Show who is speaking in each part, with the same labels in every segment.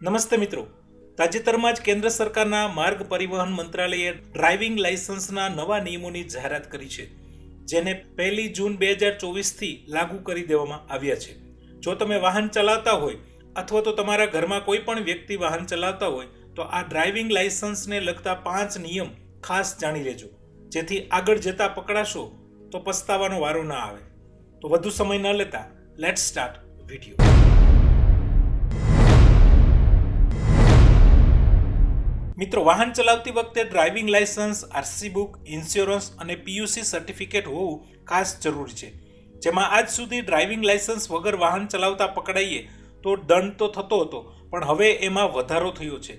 Speaker 1: નમસ્તે મિત્રો. તાજેતરમાં જ કેન્દ્ર સરકારના માર્ગ પરિવહન મંત્રાલયે ડ્રાઇવિંગ લાયસન્સના નવા નિયમોની જાહેરાત કરી છે, જેને પહેલી જૂન બે હજાર ચોવીસથી લાગુ કરી દેવામાં આવ્યા છે. જો તમે વાહન ચલાવતા હોય અથવા તો તમારા ઘરમાં કોઈ પણ વ્યક્તિ વાહન ચલાવતા હોય, તો આ ડ્રાઇવિંગ લાયસન્સને લગતા પાંચ નિયમ ખાસ જાણી લેજો. જેથી આગળ જતા પકડાશો તો પસ્તાવાનો વારો ના આવે. તો વધુ સમય ન લેતા લેટ સ્ટાર્ટ વીડિયો મિત્રો, વાહન ચલાવતી વખતે driving license RC book, insurance અને પીયુસી સર્ટિફિકેટ હોવું ખાસ જરૂરી છે. જેમાં આજ સુધી ડ્રાઇવિંગ લાયસન્સ વગર વાહન ચલાવતા પકડાઈએ તો દંડ તો થતો હતો, પણ હવે એમાં વધારો થયો છે.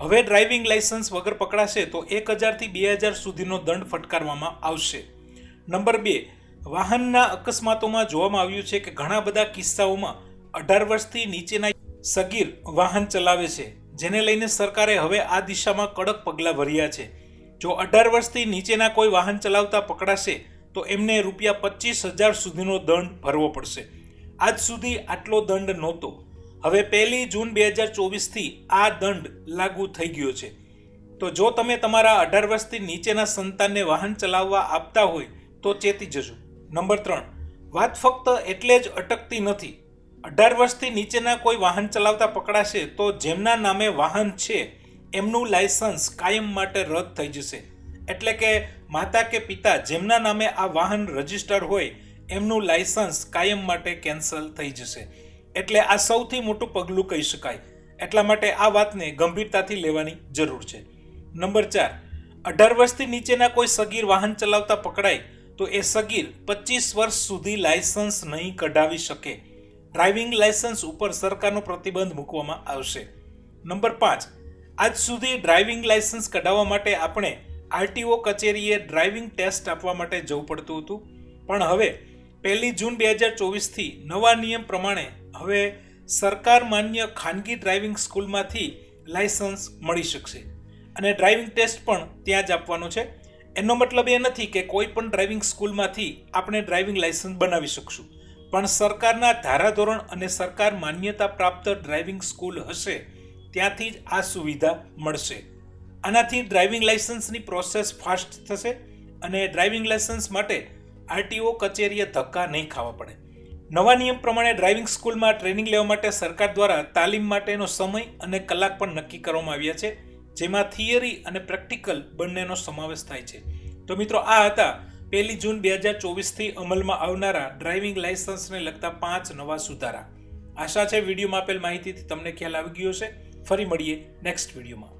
Speaker 1: હવે ડ્રાઇવિંગ લાયસન્સ વગર પકડાશે તો એક હજારથી બે હજાર સુધીનો દંડ ફટકારવામાં આવશે. નંબર બે, વાહનના અકસ્માતોમાં જોવામાં આવ્યું છે કે ઘણા બધા કિસ્સાઓમાં અઢાર વર્ષથી નીચેના સગીર વાહન ચલાવે છે. જેને લઈને સરકારે હવે આ દિશામાં કડક પગલાં ભર્યા છે. જો અઢાર વર્ષથી નીચેના કોઈ વાહન ચલાવતા પકડાશે, તો એમને રૂપિયા પચીસ હજાર સુધીનો દંડ ભરવો પડશે. આજ સુધી આટલો દંડ નહોતો. હવે પહેલી જૂન બે હજાર ચોવીસથી આ દંડ લાગુ થઈ ગયો છે. તો જો તમે તમારા અઢાર વર્ષથી નીચેના સંતાનને વાહન ચલાવવા આપતા હોય, તો ચેતી જજો. નંબર ત્રણ. વાત ફક્ત એટલે જ અટકતી નથી. અઢાર વર્ષથી નીચેના કોઈ વાહન ચલાવતા પકડાશે તો જેમના નામે વાહન છે, એમનું લાયસન્સ કાયમ માટે રદ થઈ જશે. એટલે કે માતા કે પિતા જેમના નામે આ વાહન રજિસ્ટર હોય, એમનું લાયસન્સ કાયમ માટે કેન્સલ થઈ જશે. એટલે આ સૌથી મોટું પગલું કહી શકાય. એટલા માટે આ વાતને ગંભીરતાથી લેવાની જરૂર છે. નંબર ચાર, અઢાર વર્ષથી નીચેના કોઈ સગીર વાહન ચલાવતા પકડાય, તો એ સગીર પચીસ વર્ષ સુધી લાયસન્સ નહીં કઢાવી શકે. ડ્રાઇવિંગ લાયસન્સ ઉપર સરકારનો પ્રતિબંધ મૂકવામાં આવશે. નંબર પાંચ, આજ સુધી ડ્રાઇવિંગ લાયસન્સ કઢાવવા માટે આપણે આરટીઓ કચેરીએ ડ્રાઇવિંગ ટેસ્ટ આપવા માટે જવું પડતું હતું. પણ હવે પહેલી જૂન બે હજાર ચોવીસથી નવા નિયમ પ્રમાણે હવે સરકાર માન્ય ખાનગી ડ્રાઇવિંગ સ્કૂલમાંથી લાયસન્સ મળી શકશે. અને ડ્રાઇવિંગ ટેસ્ટ પણ ત્યાં જ આપવાનો છે. એનો મતલબ એ નથી કે કોઈ પણ ડ્રાઇવિંગ સ્કૂલમાંથી આપણે ડ્રાઇવિંગ લાયસન્સ બનાવી શકશું. પણ સરકારના ધારાધોરણ અને સરકાર માન્યતા પ્રાપ્ત ડ્રાઇવિંગ સ્કૂલ હશે, ત્યાંથી જ આ સુવિધા મળશે. આનાથી ડ્રાઇવિંગ લાયસન્સની પ્રોસેસ ફાસ્ટ થશે અને ડ્રાઇવિંગ લાયસન્સ માટે આરટીઓ કચેરીએ ધક્કા નહીં ખાવા પડે. નવા નિયમ પ્રમાણે ડ્રાઇવિંગ સ્કૂલમાં ટ્રેનિંગ લેવા માટે સરકાર દ્વારા તાલીમ માટેનો સમય અને કલાક પણ નક્કી કરવામાં આવ્યા છે, જેમાં થિયરી અને પ્રેક્ટિકલ બંનેનો સમાવેશ થાય છે. તો મિત્રો આ હતા પહેલી જૂન બે હજાર ચોવીસથી અમલમાં આવનારા ડ્રાઇવિંગ લાયસન્સને લગતા પાંચ નવા સુધારા. આશા છે વિડીયોમાં આપેલ માહિતીથી તમને ખ્યાલ આવી ગયો છે ફરી મળીએ નેક્સ્ટ વિડીયોમાં.